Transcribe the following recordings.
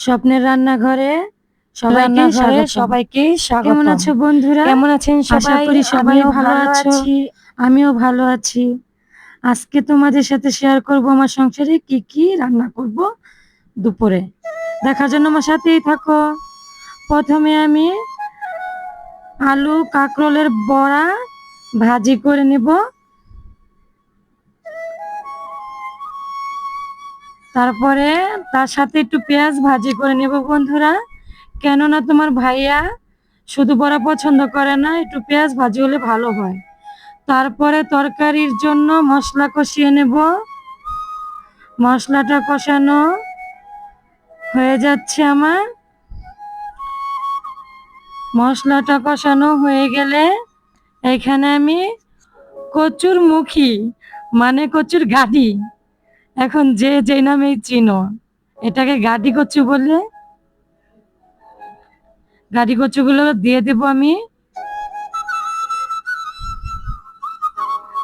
স্বপ্নের রান্নাঘরে সবাইকে সবাইকে স্বাগত কেমন আছো বন্ধুরা? কেমন আছেন আশা সবাই? করি সবাই ভালো আছি। আমিও ভালো আছি। আজকে তোমাদের সাথে শেয়ার করব আমার সংসারে কি কি রান্না করব দুপুরে। দেখার জন্য আমার সাথেই থাকো। প্রথমে আমি আলু কাঁকরোলের বড়া ভাজি করে নেব। তারপরে তার সাথে একটু পেঁয়াজ ভাজি করে নেব বন্ধুরা। কেননা তোমার ভাইয়া শুধু বড়া পছন্দ করে না, একটু পেঁয়াজ ভাজি হলে ভালো হয়। তারপরে তরকারির জন্য মশলা কষিয়ে নেব। মশলাটা কষানো হয়ে যাচ্ছে আমার। মশলাটা কষানো হয়ে গেলে এখানে আমি কচুর মুখী মানে কচুর গাড়ি এখন যে যে নামেই চিনো, এটাকে গাডি কচু বললে গাডি কচুগুলো দিয়ে দেব আমি।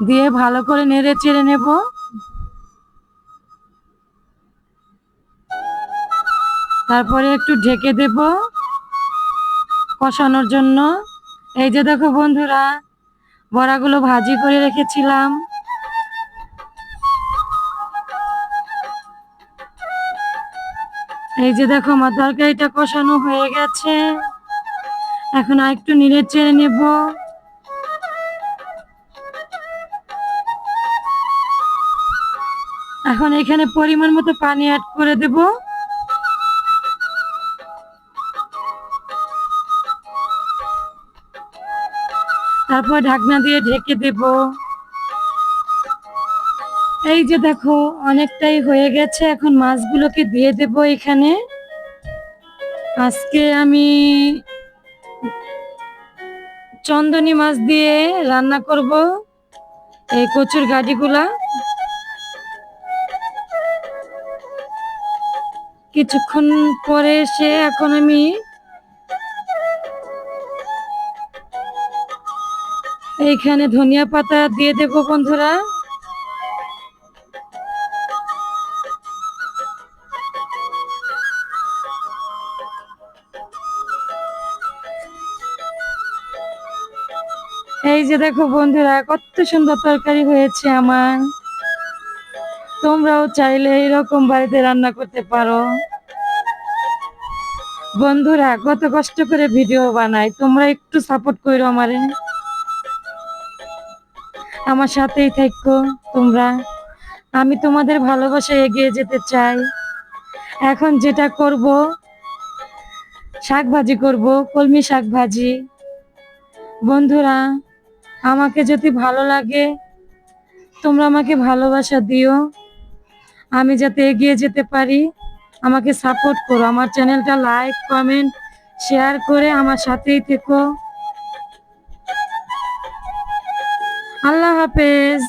দিয়ে ভালো করে নেড়ে চেড়ে নেব। তারপরে একটু ঢেকে দেব কষানোর জন্য। এই যে দেখো বন্ধুরা, বড়াগুলো ভাজি করে রেখেছিলাম। এই যে দেখো, আমার তরকারিটা কষানো হয়ে গেছে। এখন আর একটু নিড়ে চেড়ে নেব। এখন এখানে পরিমাণ মতো পানি অ্যাড করে দেব। তারপর ঢাকনা দিয়ে ঢেকে দেব। এই যে দেখো, অনেকটাই হয়ে গেছে। এখন মাছগুলোকে দিয়ে দেব এখানে। আজকে আমি চন্দনী মাছ দিয়ে রান্না করব এই কচুর গাড়িগুলা। কিছুক্ষণ পরে এসে এখন আমি এইখানে ধনিয়া পাতা দিয়ে দেবো বন্ধুরা। এই যে দেখো বন্ধুরা, কত সুন্দর তরকারি হয়েছে আমার। তোমরাও চাইলে এরকম বাড়িতে রান্না করতে পারো। বন্ধুরা, কত কষ্ট করে ভিডিও বানাই, তোমরা একটু সাপোর্ট করো আমারে। আমার সাথেই থাকো তোমরা। আমি তোমাদের ভালোবাসায় এগিয়ে যেতে চাই। এখন যেটা করব শাক ভাজি করব, কলমি শাক ভাজি বন্ধুরা আমাকে যদি ভালো লাগে, তোমরা আমাকে ভালোবাসা দিও। আমি যাতে এগিয়ে যেতে পারি, আমাকে সাপোর্ট করো। আমার চ্যানেলটা লাইক কমেন্ট শেয়ার করে আমার সাথেই থেকো। আল্লাহ হাফেজ।